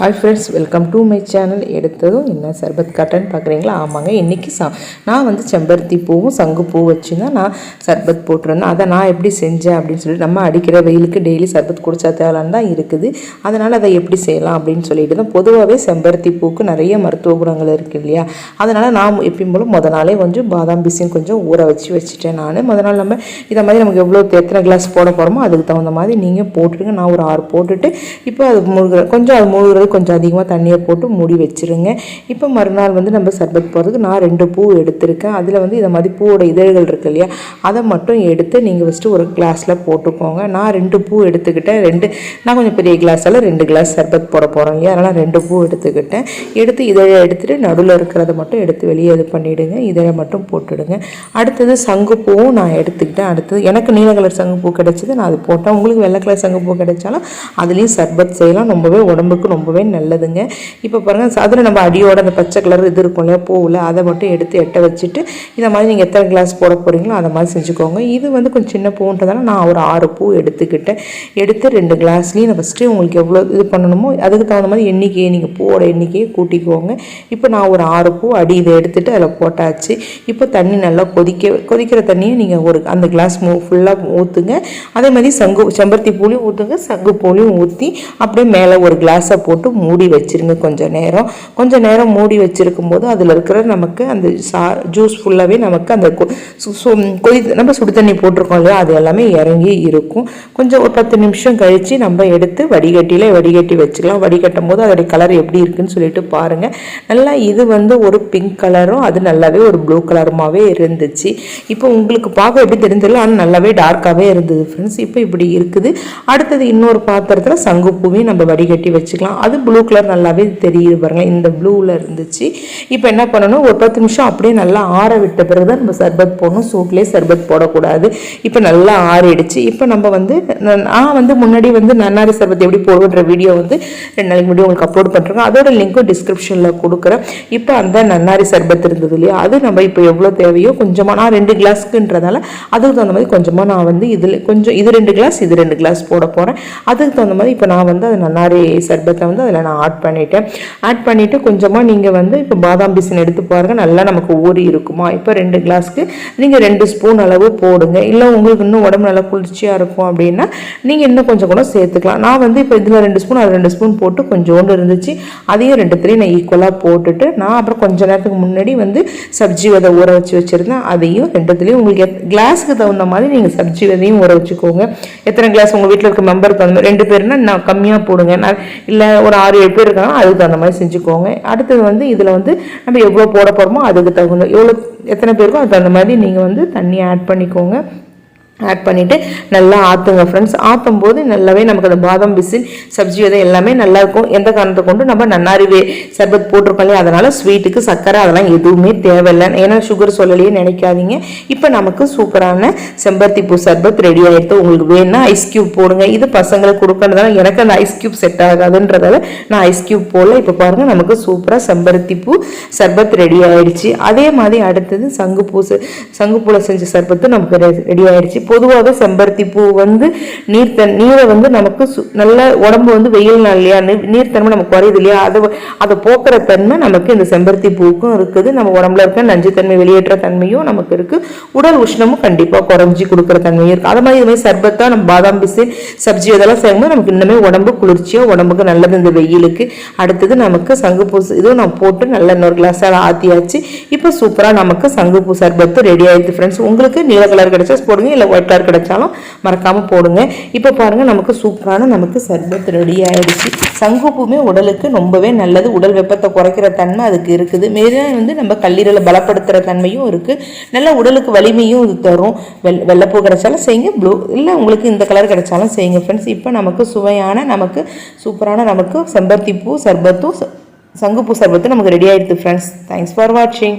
Hi friends welcome to my channel எடுத்ததும் என்ன சர்பத் காட்டன்னு பார்க்குறீங்களா? ஆமாங்க இன்றைக்கி சா நான் வந்து செம்பருத்தி பூவும் சங்கு பூ வச்சு தான் நான் சர்பத் போட்டிருந்தேன். அதை நான் எப்படி செஞ்சேன் அப்படின்னு சொல்லிட்டு நம்ம அடிக்கிற வெயிலுக்கு டெய்லி சர்பத் குடிச்சா தேவலான்னு தான் இருக்குது. அதனால் அதை எப்படி செய்யலாம் அப்படின்னு சொல்லிட்டு தான் பொதுவாகவே செம்பருத்தி பூக்கு நிறைய மருத்துவ குணங்கள் இருக்குது இல்லையா? அதனால் நான் எப்பயும் போல முத நாளே கொஞ்சம் பாதாம் பிசின் கொஞ்சம் ஊற வச்சு வச்சுட்டேன் நான். முத நாள் நம்ம இதை மாதிரி நமக்கு எவ்வளோ எத்தனை கிளாஸ் போட போகிறோமோ அதுக்கு தகுந்த மாதிரி நீங்கள் போட்டுருங்க நான் ஒரு ஆறு போட்டுட்டு இப்போ அது முழுகிற கொஞ்சம் அது முழுகிறது கொஞ்சம் அதிகமாக தண்ணியை போட்டு மூடி வச்சிருங்க. இப்போ மறுநாள் வந்து நம்ம சர்பத் போகிறதுக்கு நான் ரெண்டு பூ எடுத்திருக்கேன். அதில் வந்து இதை மாதிரி பூவோட இதழ்கள் இருக்கு இல்லையா? அதை மட்டும் எடுத்து நீங்கள் ஃபஸ்ட்டு ஒரு கிளாஸில் போட்டுக்கோங்க. நான் ரெண்டு பூ எடுத்துக்கிட்டேன். ரெண்டு நான் கொஞ்சம் பெரிய கிளாஸால் ரெண்டு கிளாஸ் சர்பத் போட போகிறேன் இல்லையா? அதனால் ரெண்டு பூ எடுத்துக்கிட்டேன். எடுத்து இதழை எடுத்துகிட்டு நடுவில் இருக்கிறத மட்டும் எடுத்து வெளியே இது பண்ணிவிடுங்க இதழை மட்டும் போட்டுடுங்க. அடுத்தது சங்குப்பூவும் நான் எடுத்துக்கிட்டேன். அடுத்தது எனக்கு நீல கலர் சங்குப்பூ கிடைச்சது. நான் அது போட்டேன். உங்களுக்கு வெள்ளை கலர் சங்குப்பூ கிடைச்சாலும் அதுலேயும் சர்பத் செய்யலாம். ரொம்பவே உடம்புக்கு ரொம்ப ரொம்பவே நல்லதுங்க. இப்போ பாருங்கள் அதில் நம்ம அடியோட அந்த பச்சை கலர் இது இருக்கும் இல்லையா பூவில் அதை மட்டும் எடுத்து எட்ட வச்சுட்டு இதை மாதிரி நீங்கள் எத்தனை கிளாஸ் போட போகிறீங்களோ அதை மாதிரி செஞ்சுக்கோங்க. இது வந்து கொஞ்சம் சின்ன பூன்றதால நான் ஒரு ஆறு பூ எடுத்துக்கிட்டேன். எடுத்து ரெண்டு கிளாஸ்லேயும் நான் ஃபஸ்ட்டு உங்களுக்கு எவ்வளோ இது பண்ணணுமோ அதுக்கு தகுந்த மாதிரி எண்ணிக்கையை நீங்கள் பூவோட எண்ணிக்கையை கூட்டிக்கோங்க. இப்போ நான் ஒரு ஆறு பூ அடி இதை எடுத்துகிட்டு அதில் போட்டாச்சு. இப்போ தண்ணி நல்லா கொதிக்க கொதிக்கிற தண்ணியை நீங்கள் ஒரு அந்த கிளாஸ் மூ ஃபுல்லாக ஊற்றுங்க அதே மாதிரி சங்கு செம்பருத்தி பூலையும் ஊற்றுங்க சங்கு பூலையும் ஊற்றி அப்படியே மேலே ஒரு கிளாஸை போட்டு போட்டு மூடி வச்சிருங்க கொஞ்சம் நேரம். கொஞ்சம் நேரம் மூடி வச்சுருக்கும் போது அதில் இருக்கிற நமக்கு அந்த சா ஜூஸ் ஃபுல்லாகவே நமக்கு அந்த கொ- சு- கொதி நம்ம சுடு தண்ணி போட்டிருக்கோம் இல்லையா? அது எல்லாமே இறங்கி இருக்கும். கொஞ்சம் ஒரு பத்து நிமிஷம் கழித்து நம்ம எடுத்து வடிகட்டியில் வடிகட்டி வச்சுக்கலாம். வடிகட்டும் போது அதோடைய கலர் எப்படி இருக்குன்னு சொல்லிட்டு பாருங்கள் நல்லா இது வந்து ஒரு பிங்க் கலரும் அது நல்லாவே ஒரு ப்ளூ கலருமாகவே இருந்துச்சு. இப்போ உங்களுக்கு பார்க்க எப்படி தெரிஞ்சதில்ல ஆனால் நல்லாவே டார்க்காகவே இருந்தது ஃப்ரெண்ட்ஸ் இப்போ இப்படி இருக்குது. அடுத்தது இன்னொரு பாத்திரத்தில் சங்குப்பூவையும் நம்ம வடிகட்டி வச்சுக்கலாம். அது ப்ளூ கலர் நல்லாவே தெரியுது பாருங்கள் இந்த ப்ளூவில் இருந்துச்சு. இப்போ என்ன பண்ணணும்? ஒரு பத்து நிமிஷம் அப்படியே நல்லா ஆற விட்ட பிறகு தான் நம்ம சர்பத் போடணும். சூட்லேயே சர்பத் போடக்கூடாது. இப்போ நல்லா ஆறிடுச்சு. இப்போ நம்ம வந்து நான் வந்து முன்னாடி வந்து நன்னாரி சர்பத் எப்படி போடுன்ற வீடியோ வந்து ரெண்டு நாளைக்கு முன்னாடி உங்களுக்கு அப்லோட் பண்ணுறோம் அதோட லிங்க்கும் டிஸ்கிரிப்ஷனில் கொடுக்குறேன். இப்போ அந்த நன்னாரி சர்பத் இருந்தது இல்லையா? அது நம்ம இப்போ எவ்வளோ தேவையோ கொஞ்சமாக நான் ரெண்டு கிளாஸ்க்குன்றதால அதுக்கு தகுந்த மாதிரி கொஞ்சமாக நான் வந்து இதில் கொஞ்சம் இது ரெண்டு கிளாஸ் இது ரெண்டு கிளாஸ் போட போகிறேன் அதுக்கு தகுந்த மாதிரி இப்போ நான் வந்து அது நன்னாரி சர்பத்தை வந்து அதில் நான் ஆட் பண்ணிட்டேன். ஆட் பண்ணிவிட்டு கொஞ்சமாக நீங்கள் வந்து இப்போ பாதாம் பிசின் எடுத்து பாருங்கள் நல்லா நமக்கு ஊறி இருக்குமா? இப்போ ரெண்டு கிளாஸ்க்கு நீங்கள் ரெண்டு ஸ்பூன் அளவு போடுங்க. இல்லை உங்களுக்கு இன்னும் உடம்பு நல்லா குளிர்ச்சியாக இருக்கும் அப்படின்னா நீங்கள் இன்னும் கொஞ்சம் கூட சேர்த்துக்கலாம். நான் வந்து இப்போ இதில் ரெண்டு ஸ்பூன் அது ரெண்டு ஸ்பூன் போட்டு கொஞ்சோண்டு இருந்துச்சு. அதையும் ரெண்டுத்துலேயும் நான் ஈக்குவலாக போட்டுட்டு நான் அப்புறம் கொஞ்ச நேரத்துக்கு முன்னாடி வந்து சப்ஜி விதை ஊற வச்சு வச்சுருந்தேன். அதையும் ரெண்டுத்துலேயும் உங்களுக்கு எத் கிளாஸுக்கு தகுந்த மாதிரி நீங்கள் சப்ஜி விதையும் ஊற வச்சுக்கோங்க. எத்தனை கிளாஸ் உங்கள் வீட்டில் இருக்க மெம்பருக்கு வந்து ரெண்டு பேருனா நான் கம்மியாக போடுங்க. நான் இல்லை ஒரு ஆறு ஏழு பேர் இருக்காங்கன்னா அதுக்கு தகுந்த மாதிரி செஞ்சுக்கோங்க. அடுத்தது வந்து இதில் வந்து நம்ம எவ்வளோ போட போகிறோமோ அதுக்கு தகுந்த எவ்வளோ எத்தனை பேருக்கோ அதுக்கு தகுந்த மாதிரி நீங்கள் வந்து தண்ணி ஆட் பண்ணிக்கோங்க. ஆட் பண்ணிவிட்டு நல்லா ஆற்றுங்க ஃப்ரெண்ட்ஸ் ஆற்றும் போது நல்லாவே நமக்கு அந்த பாதாம் பிசின் சப்ஜி விதை எல்லாமே நல்லாயிருக்கும் எந்த காரணத்தை கொண்டு நம்ம நன்னாரிவே சர்பத் போட்டிருக்கோம் இல்லையா? அதனால் ஸ்வீட்டுக்கு சர்க்கரை அதெல்லாம் எதுவுமே தேவையில்லை. ஏன்னா சுகர் சொல்லலையே நினைக்காதீங்க. இப்போ நமக்கு சூப்பரான செம்பருத்தி பூ சர்பத் ரெடி ஆகிடுது உங்களுக்கு வேணும்னா ஐஸ் கியூப் போடுங்க. இது பசங்களுக்கு கொடுக்கறதுனால எனக்கு அந்த ஐஸ் கியூப் செட் ஆகாதுன்றதால நான் ஐஸ் கியூப் போடல. இப்போ பாருங்கள் நமக்கு சூப்பராக செம்பருத்தி பூ சர்பத் ரெடி ஆயிடுச்சு. அதே மாதிரி அடுத்தது சங்குப்பூ செ- சங்குப்பூவில் செஞ்ச சர்பத்து நமக்கு ரெடி ஆயிடுச்சு. பொதுவாக செம்பருத்தி பூ வந்து நீர்த்தன் நீரை வந்து நமக்கு சு- நல்ல உடம்பு வந்து வெயில் நாள் இல்லையா? நீ- நீர்த்தன்மை நமக்கு குறையுது இல்லையா? அதை அதை போக்குற தன்மை நமக்கு இந்த செம்பருத்தி பூவுக்கும் இருக்குது. நம்ம உடம்புல இருக்க நஞ்சுத்தன்மை வெளியேற்ற தன்மையும் நமக்கு இருக்கு. உடல் உஷ்ணமும் கண்டிப்பாக குறைஞ்சி கொடுக்குற தன்மையும் இருக்கு. அது மாதிரி இது மாதிரி சர்பத்தா நம்ம பாதாம் பிசின் சப்ஜி இதெல்லாம் செய்யும்போது நமக்கு இன்னுமே உடம்பு குளிர்ச்சியோ உடம்புக்கு நல்லது இந்த வெயிலுக்கு. அடுத்தது நமக்கு சங்குப்பூ ச- இதுவும் நான் போட்டு நல்ல இன்னொரு கிளாஸாக ஆத்தியாச்சு. இப்போ சூப்பராக நமக்கு சங்குப்பூ சர்பத்து ரெடி ஆயிடுது ஃப்ரெண்ட்ஸ் உங்களுக்கு நீல கலர் கிடைச்சா போடுங்க இல்லை ஒயிட் கலர் கிடைச்சாலும் மறக்காமல் போடுங்க. இப்போ பாருங்கள் நமக்கு சூப்பரான நமக்கு சர்பத் ரெடி ஆகிடுச்சு சங்குப்பூமே உடலுக்கு ரொம்பவே நல்லது. உடல் வெப்பத்தை குறைக்கிற தன்மை அதுக்கு இருக்குது. மேலும் வந்து நம்ம கல்லீரலை பலப்படுத்துகிற தன்மையும் இருக்குது நல்லா உடலுக்கு வலிமையும் இது தரும். வெள் வெள்ளப்பூ கிடைச்சாலும் செய்யுங்க. ப்ளூ இல்லை உங்களுக்கு இந்த கலர் கிடைச்சாலும் செய்யுங்க ஃப்ரெண்ட்ஸ் இப்போ நமக்கு சுவையான நமக்கு சூப்பரான நமக்கு செம்பருத்தி பூ சர்பத்தும் சங்குப்பூ சர்பத்தும் நமக்கு ரெடி ஆகிடுது ஃப்ரெண்ட்ஸ் தேங்க்ஸ் ஃபார் வாட்சிங்